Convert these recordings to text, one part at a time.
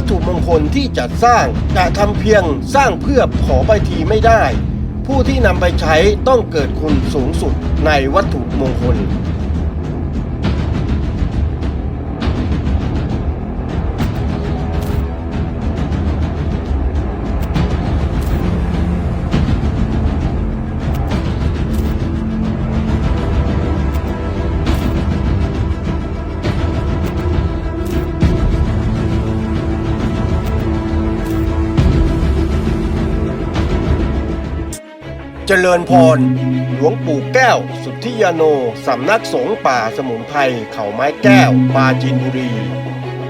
วัตถุมงคลที่จัดสร้างจะทำเพียงสร้างเพื่อขอใบทีไม่ได้ ผู้ที่นำไปใช้ต้องเกิดคุณสูงสุดในวัตถุมงคล เจริญพร หลวงปู่แก้ว สุทธิยาโน สำนักสงฆ์ป่าสมุนไพรเขาไม้แก้วปราจีนบุรี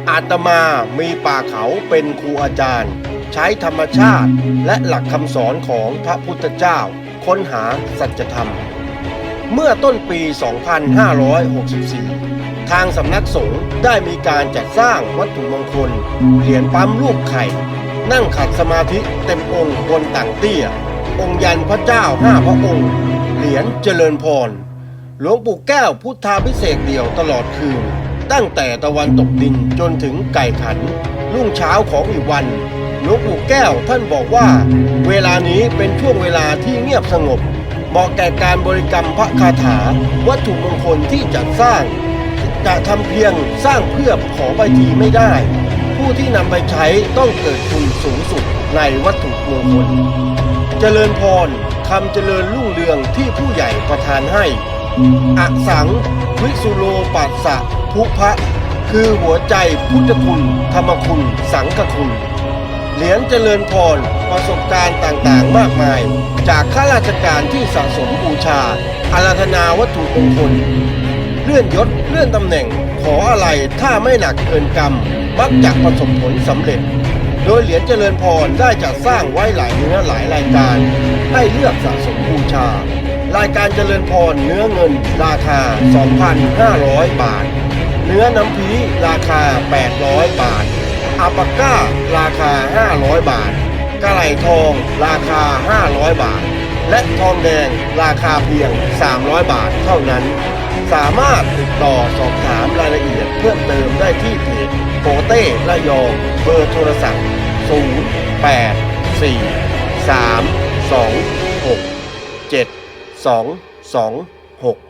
อาตมามีป่าเขาเป็นครูอาจารย์ ใช้ธรรมชาติและหลักคำสอนของพระพุทธเจ้า ค้นหาสัจธรรม เมื่อต้นปี 2564 ทางสำนักสงฆ์ได้มีการจัดสร้างวัตถุมงคล เหรียญปั๊มรูปไข่ นั่งขัดสมาธิเต็มองค์บนต่างเตี้ย องค์ยันพระเจ้าห้าพระองค์ เหรียญเจริญพร หลวงปู่แก้วพุทธาพิเศษเดี่ยวตลอดคืน ตั้งแต่ตะวันตกดินจนถึงไก่ขัน รุ่งเช้าของอีกวัน หลวงปู่แก้วท่านบอกว่า เวลานี้เป็นช่วงเวลาที่เงียบสงบเหมาะแก่การบริกรรมพระคาถา วัตถุมงคลที่จัดสร้าง จะทำเพียงสร้างเพื่อขอไปทีไม่ได้ ผู้ที่นำไปใช้ต้องเกิดคุณสูงสุดในวัตถุมงคล เจริญพรคำเจริญรุ่งเรืองที่ผู้ใหญ่ประทานให้อสัง วิสุโลปัสสะทุพะ คือหัวใจพุทธคุณ ธรรมคุณ สังฆคุณ เหรียญเจริญพรประสบการณ์ต่างๆ มากมาย จากข้าราชการที่สะสมบูชา อาราธนาวัตถุมงคล เลื่อนยศเลื่อนตำแหน่ง ขออะไรถ้าไม่หนักเกินกรรม มักจะประสบผลสำเร็จ ดยเหรียญเจริญพรได้จัดสร้างไว้หลายเนื้อหลายรายการ ให้เลือกสะสมบูชา รายการเจริญพรเนื้อเงิน ราคา 2,500 บาท เนื้อน้ำพีราคา 800 บาทอาปาก้า ราคา 500 บาทกระไหลทอง ราคา 500 บาท และทองแดงราคาเพียง 300 บาทเท่านั้น สามารถติดต่อสอบถามรายละเอียดเพิ่มเติมได้ที่เพจโปเต้ระยองเบอร์โทรศัพท์ 0 8 4 3 2 6 7 2 2 6